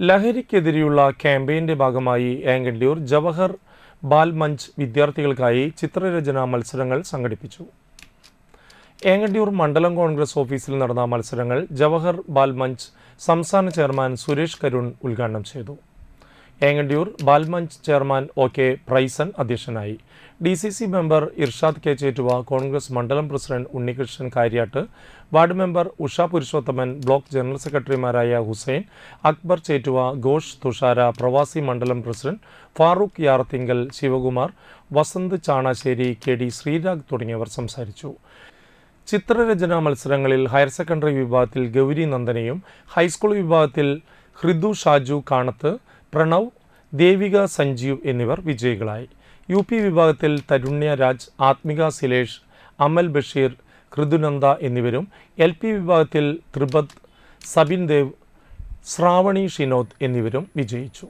ലഹരിക്കെതിരെയുള്ള ക്യാമ്പയിന്റെ ഭാഗമായി ഏങ്കണ്ടിയൂർ ജവഹർ ബാൽമഞ്ച് വിദ്യാർത്ഥികൾക്കായി ചിത്രരചനാ മത്സരങ്ങൾ സംഘടിപ്പിച്ചു. ഏങ്ങണ്ടിയൂർ മണ്ഡലം കോൺഗ്രസ് ഓഫീസിൽ നടന്ന മത്സരങ്ങൾ ജവഹർ ബാൽമഞ്ച് സംസ്ഥാന ചെയർമാൻ സുരേഷ് കരുൺ ഉദ്ഘാടനം ചെയ്തു. Engandiyur Balmanch chairman O K Prizon അധ്യക്ഷനായി. D C C member Irshad K Chettuva Congress മണ്ഡലം president Unnikrishnan Karyat ward member Usha Purushothaman block general സെക്രട്ടറിമാരായ ഹുസൈൻ അക്ബർ ചേറ്റുവ ഘോഷ് തുഷാര പ്രവാസി മണ്ഡലം president Farooq Yarthinkal Sivakumar Vasanth Chanassery K D Sreerag തുടങ്ങിയവർ സംസാരിച്ചു. ചിത്രരചനാ മത്സരങ്ങളിൽ higher secondary വിഭാഗത്തിൽ Gauri നന്ദനയും high school വിഭാഗത്തിൽ ഹൃദു ഷാജു കാണത്ത് പ്രണവ് ദേവിക സഞ്ജീവ് എന്നിവർ വിജയികളായി. യു പി വിഭാഗത്തിൽ തരുണ്യ രാജ് ആത്മിക സിലേഷ് അമൽ ബഷീർ കൃതുനന്ദ എന്നിവരും എൽ പി വിഭാഗത്തിൽ ത്രിപത് സബിൻ ദേവ് ശ്രാവണി ഷിനോദ് എന്നിവരും വിജയിച്ചു.